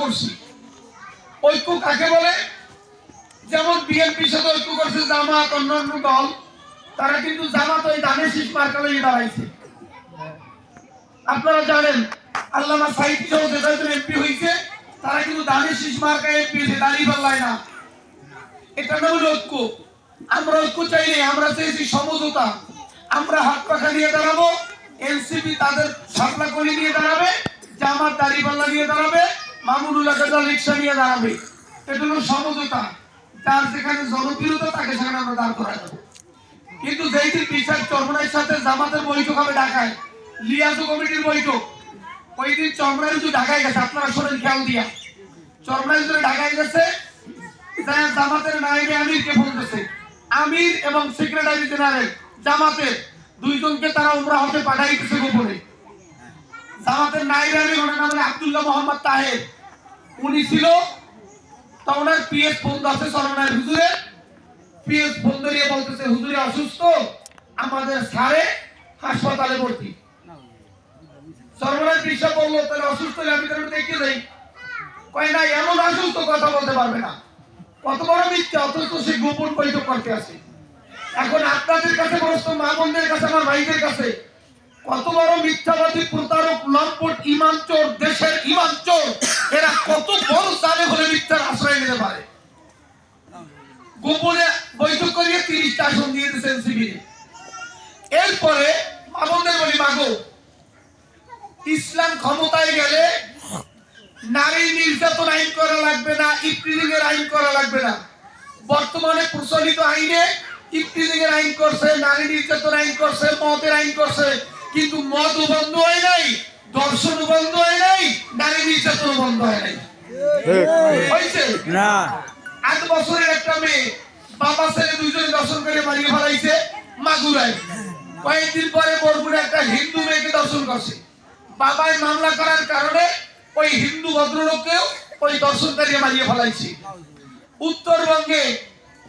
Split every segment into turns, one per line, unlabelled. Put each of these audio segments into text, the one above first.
করছি। ঐক্য কাকে বলে? যেমন বিএনপির সাথে ঐক্য করছে জামাত, অন্যান্য দল, তারা কিন্তু জামাত ওই দানে শীষ মার্কা লাগিয়ে দাঁড়াইছে। আপনারা জানেন এমপি হয়েছে তারা কিন্তু মার্কা এমপি হয়েছে দাঁড়িয়ে পাল্লায় না। এটা নাম ঐক্য। আমরা ঐক্য চাইনি আমরা চাইছি সমঝোতা। আমরা হাত পাখা নিয়ে দাঁড়াবো, এনসিপি তাদের সাপলা নিয়ে দাঁড়াবে, জামাত দাড়িপাল্লা নিয়ে দাঁড়াবে মামুনুল্লাহ কাজা রিক্সা নিয়ে দাঁড়াবে। এটা হলো সমঝোতা। যার যেখানে জনপ্রিয়তা তাকে সেখানে আমরা দাঁড় করা যাব কিন্তু যেই দিন বিচার চরমনাইয়ের সাথে জামাতের বৈঠক হবে ঢাকায়, লিয়াজো কমিটির বৈঠক, ওই দিন চরমনাই যদি ঢাকায় গেছে। আপনারা শোনেন খেয়াল দিয়া। চরমনাই যদি ঢাকায় গেছে জামাতের নাইবে আমিরকে ফোন দিয়েছে আমির এবং সেক্রেটারি জেনারেল জামাতের দুইজনকে তারা উমরা হতে পাঠাইতেছে গোপনে। জামাতের নাইবে আমির ওনার নাম আব্দুল্লাহ মোহাম্মদ তাহের। উনি ছিল। তা ওনার পিএস ফোন আছে সরমনার হুজুরে। পিএস ফোন ধরিয়ে বলতেছে, হুজুরে অসুস্থ? আমাদের সারে হাসপাতালে ভর্তি। সরমনার পিসা বলল, তাহলে অসুস্থ হলে আমি তাহলে দেখে যাই। কয়, না, এমন অসুস্থ কথা বলতে পারবে না। কত বড় মিথ্যা, অথচ সে গোপন বৈঠক করতে আসে। এখন আপনাদের কাছে প্রশ্ন, মা বোনদের কাছে, আমার ভাইদের কাছে, কত বড় মিথ্যাবাদী প্রতারক, লম্পট ইমান চোর, দেশের ইমান চোর এরা কত বড় জানে হলে মিথ্যার আশ্রয় নিতে পারে? গোপনে বৈঠক করিয়ে তিরিশটা আসন দিয়ে দিয়েছেন শিবিরে এরপরে মা বোনদের বলি, মাগো, ইসলাম ক্ষমতায় গেলে নারী নির্যাতন আইন করা লাগবে না ইফটিজিং এর আইন করা লাগবে না। বর্তমানে প্রচলিত আইনে ইফটিজিং এর আইন করছে, নারী নির্যাতন আইন করছে, মদের আইন করছে, কিন্তু মদ বন্ধ হয় নাই। দর্শন বন্ধ হয় নাই নারী নির্যাতন বন্ধ হয় নাই। হয়েছে
না।
আট বছরের একটা মেয়ে বাবা ছেলে দুইজনে দর্শন করে মারিয়ে ফেলাইছে মাগুরায়। কয়েকদিন পরে বরগুড়ে একটা হিন্দু মেয়েকে দর্শন করছে। বাবাই মামলা করার কারণে ওই হিন্দু ভদ্রলোককেও ওই দর্শনকারী মারিয়ে ফেলাইছে। উত্তরবঙ্গে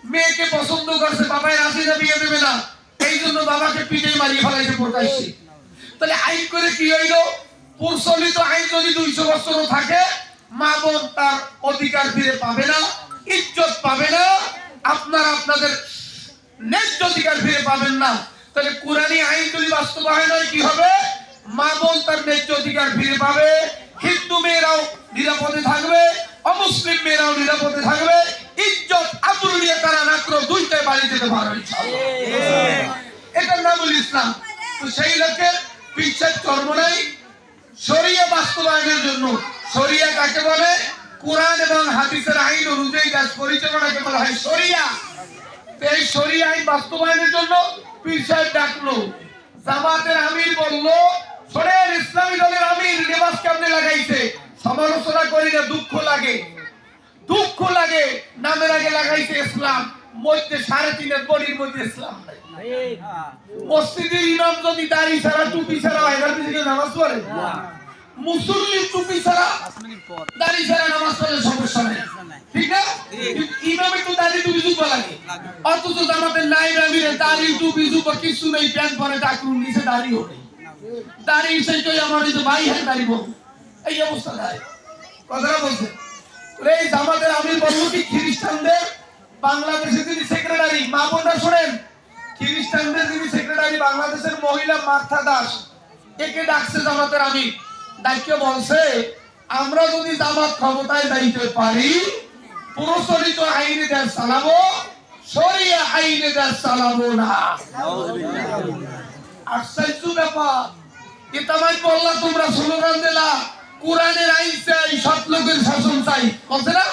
মেয়েকে পছন্দ করছে বাবাই না বিয়ে দেবে না এই জন্য বাবাকে পিঠে মারিয়ে ফেলাইছে প্রকাশ্যে। তাহলে আইন করে কি হইল? প্রচলিত আইন যদি দুইশো বছরও থাকে মা বোন তার অধিকার ফিরে পাবে না ইজ্জত পাবে না আপনারা আপনাদের ন্যায্য অধিকার ফিরে পাবেন না। তাহলে কোরআনী আইন যদি বাস্তবায়ন হয় কি হবে? মা বোন তার ন্যায্য অধিকার ফিরে পাবে হিন্দু মেয়েরাও নিরাপদে থাকবে অমুসলিম মেয়েরাও নিরাপদে থাকবে ইজ্জত আবরু নিয়ে তারা মাত্র দুইটাই বাড়ি যেতে পারবে। এটার নাম হল ইসলাম। তো সেই লক্ষ্যে বিশ্বাস কর্ম নাই শরিয়া বাস্তবায়নের জন্য। শরিয়া কাকে বলে? কোরআন এবং হাদিসের আইন অনুযায়ী কাজ পরিচালনাকে বলা হয় শরিয়া। এই শরিয়া আইন বাস্তবায়নের জন্য পীর সাহেব ডাকলো। জামাতের আমির বলল, শোনেন, ইসলামী দলের আমির লেবাস কেমনে লাগাইছে? সমালোচনা করি না দুঃখ লাগে। দুঃখ লাগে, নামের আগে লাগাইছে ইসলাম। মধ্যে সাড়ে তিনের বডির মধ্যে ইসলাম নাই। মসজিদের ইমাম যদি দাড়ি ছাড়া টুপি ছাড়া এগার দিকে নামাজ পড়ে? মুসল্লি টুপি ছাড়া দাড়ি ছাড়া নামাজ পড়লে সমস্যা নেই। ঠিক না? ইমামের তো দাড়ি টুপি জুব্বা লাগে। অথচ জামাতের নাই আমিরের দাড়ি টুপি জুব্বা কিছু নেই প্যান্ট পরে নিচে দাড়ি সেই তো আমার তো ভাই হ্যাঁ দাড়ি বল এই অবস্থা দাঁড়িয়ে কথাটা বলছে। এই আমির বলল কি খ্রিস্টানদের বাংলাদেশের যিনি সেক্রেটারি মা বোনরা শোনেন? খ্রিস্টানদের যিনি সেক্রেটারি বাংলাদেশের মহিলা মার্থা দাস। একে ডাকছে জামাতের আমি ডাকিয়ে বলছে, আমরা যদি জামাত ক্ষমতায় যাইতে পারি, প্রচলিত আইনে দেশ চালাবো, সরিয়া আইনে দেশ চালাবো না। আশ্চর্য ব্যাপার। এটা ইতামাই বললা তোমরা স্লোগান দিলা কোরআনের আইন চাই সৎ লোকের শাসন চাই। বলছে না।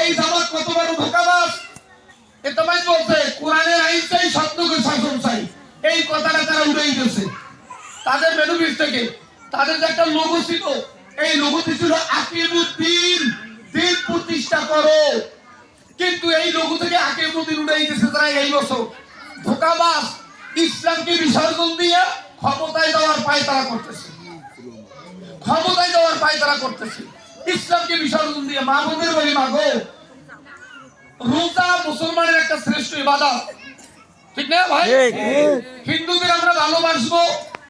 এই জামাত কত বড় ধোকাবাজ ইতামাই বলছে কোরআনের আইন চাই সৎ লোকের শাসন চাই। এই কথাটা তারা উড়াই গেছে তাদের মেনুবিস থেকে। তাদের যে একটা লোগো ছিল এই লোগোটি ছিল আকিমুদ্দিন দিন প্রতিষ্ঠা করো। কিন্তু এই লোগো থেকে আকিমুদ্দিন উড়াই গেছে তারা এই বছর। ধোকাবাজ ইসলামকে বিসর্জন দিয়ে ক্ষমতায় যাওয়ার পায় তারা করতেছে। ক্ষমতায় যাওয়ার পায় তারা করতেছে। ইসলামকে বিসর্জন দিয়ে মা বোনের বলি মা গো রোজা মুসলমানের একটা শ্রেষ্ঠ ইবাদত। ঠিক না ভাই? হিন্দুদের আমরা ভালোবাসবো